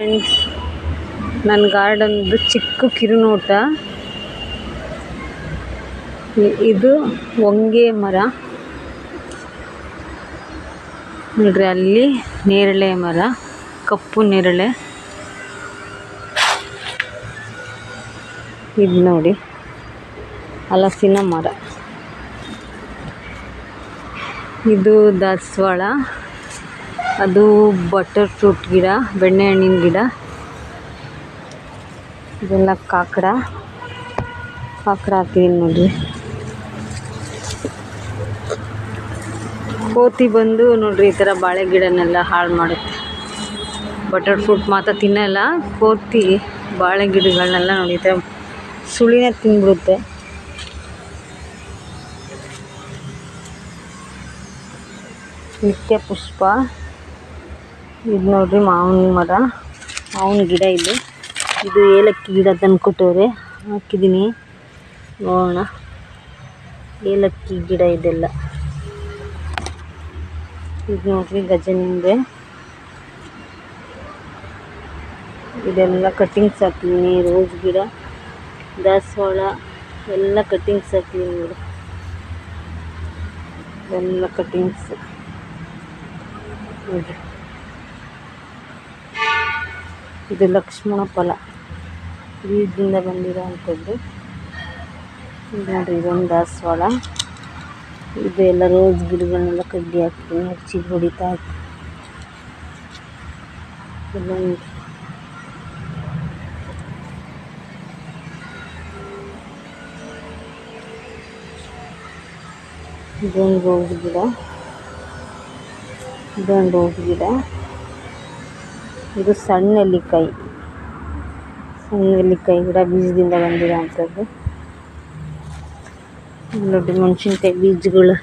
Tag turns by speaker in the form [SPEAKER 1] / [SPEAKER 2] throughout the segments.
[SPEAKER 1] Friends ನನ್ನ ಗಾರ್ಡನ್ದು ಚಿಕ್ಕ ಕಿರುನೋಟ. ಇದು ಹೊಂಗೆ ಮರ. ನೋಡ್ರಿ, ಅಲ್ಲಿ ನೇರಳೆ ಮರ, ಕಪ್ಪು ನೇರಳೆ. ಇದು ನೋಡಿ, ಹಲಸಿನ ಮರ. ಇದು ದಾಸವಾಳ. ಅದು ಬಟರ್ ಫ್ರೂಟ್ ಗಿಡ, ಬೆಣ್ಣೆ ಹಣ್ಣಿನ ಗಿಡ, ಇದೆಲ್ಲ ಕಾಕಡ. ಕಾಕಡ ಹಾಕಿದೀನಿ ನೋಡ್ರಿ. ಕೋತಿ ಬಂದು ನೋಡ್ರಿ ಈ ಥರ ಬಾಳೆ ಗಿಡನೆಲ್ಲ ಹಾಳು ಮಾಡುತ್ತೆ. ಬಟರ್ ಫ್ರೂಟ್ ಮಾತ್ರ ತಿನ್ನಲ್ಲ, ಕೋತಿ, ಬಾಳೆ ಗಿಡಗಳನ್ನೆಲ್ಲ ನೋಡಿ ಈ ಥರ ಸುಳಿನ ತಿಂದ್ಬಿಡುತ್ತೆ ನಿತ್ಯ ಪುಷ್ಪ. ಇದು ನೋಡ್ರಿ ಮಾವಿನ ಮರ, ಮಾವಿನ ಗಿಡ ಇದು ಇದು ಏಲಕ್ಕಿ ಗಿಡ ತಂದು ಕೊಟ್ಟವ್ರೆ, ಹಾಕಿದ್ದೀನಿ. ನೋಡೋಣ. ಏಲಕ್ಕಿ ಗಿಡ ಇದೆಲ್ಲ. ಇದು ನೋಡ್ರಿ ಗಜನಿಂಬೆ ಇದೆಲ್ಲ ಕಟ್ಟಿಂಗ್ಸ್ ಹಾಕ್ತೀನಿ ರೋಸ್ ಗಿಡ, ದಾಸವಾಳ, ಎಲ್ಲ ಕಟ್ಟಿಂಗ್ಸ್ ಹಾಕ್ತೀನಿ ನೋಡಿ ಎಲ್ಲ ಕಟ್ಟಿಂಗ್ಸ್. ನೋಡ್ರಿ. ಇದು ಲಕ್ಷ್ಮಣ ಫಲ. ಬೀಜದಿಂದ ಬಂದಿರೋ ಅಂಥದ್ದು ಇದು ನೋಡ್ರಿ, ಇದೊಂದು ದಾಸವಾಳ. ಇದು ಎಲ್ಲ ರೋಸ್ ಗಿಡಗಳನ್ನೆಲ್ಲ ಕಡ್ಡಿ ಹಾಕ್ತೀನಿ ಹಚ್ಚಿ ಹೊಡಿತಾ ಎಲ್ಲ. ಇದೊಂದು ರೋಸ್ ಗಿಡ. ಇದೊಂದು ರೋಸ್ ಗಿಡ. ಇದು ಸಣ್ಣ ನೆಲ್ಲಿಕಾಯಿ ಸಣ್ಣ ನೆಲ್ಲಿಕಾಯಿ ಗಿಡ ಬೀಜದಿಂದ ಬಂದಿರೋ ಅಂಥದ್ದು ಇಲ್ಲಿ ನೋಡಿ, ಮೆಣಸಿನ್ಕಾಯಿ ಬೀಜಗಳು.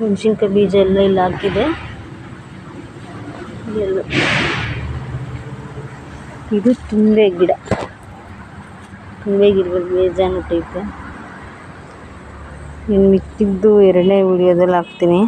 [SPEAKER 1] ಮೆಣಸಿನ್ಕಾಯಿ ಬೀಜ ಎಲ್ಲ ಇಲ್ಲಿ ಹಾಕಿದೆ. ಇದು ತುಂಬೆ ಗಿಡ. ತುಂಬೆ ಗಿಡಗಳು ಬೇಜಾನು ಟೈಪ್ ಇನ್ನು ಮಿಕ್ಕಿದ್ದು ಎರಡನೇ ವಿಡಿಯೋದಲ್ಲಿ ಹಾಕ್ತೀನಿ.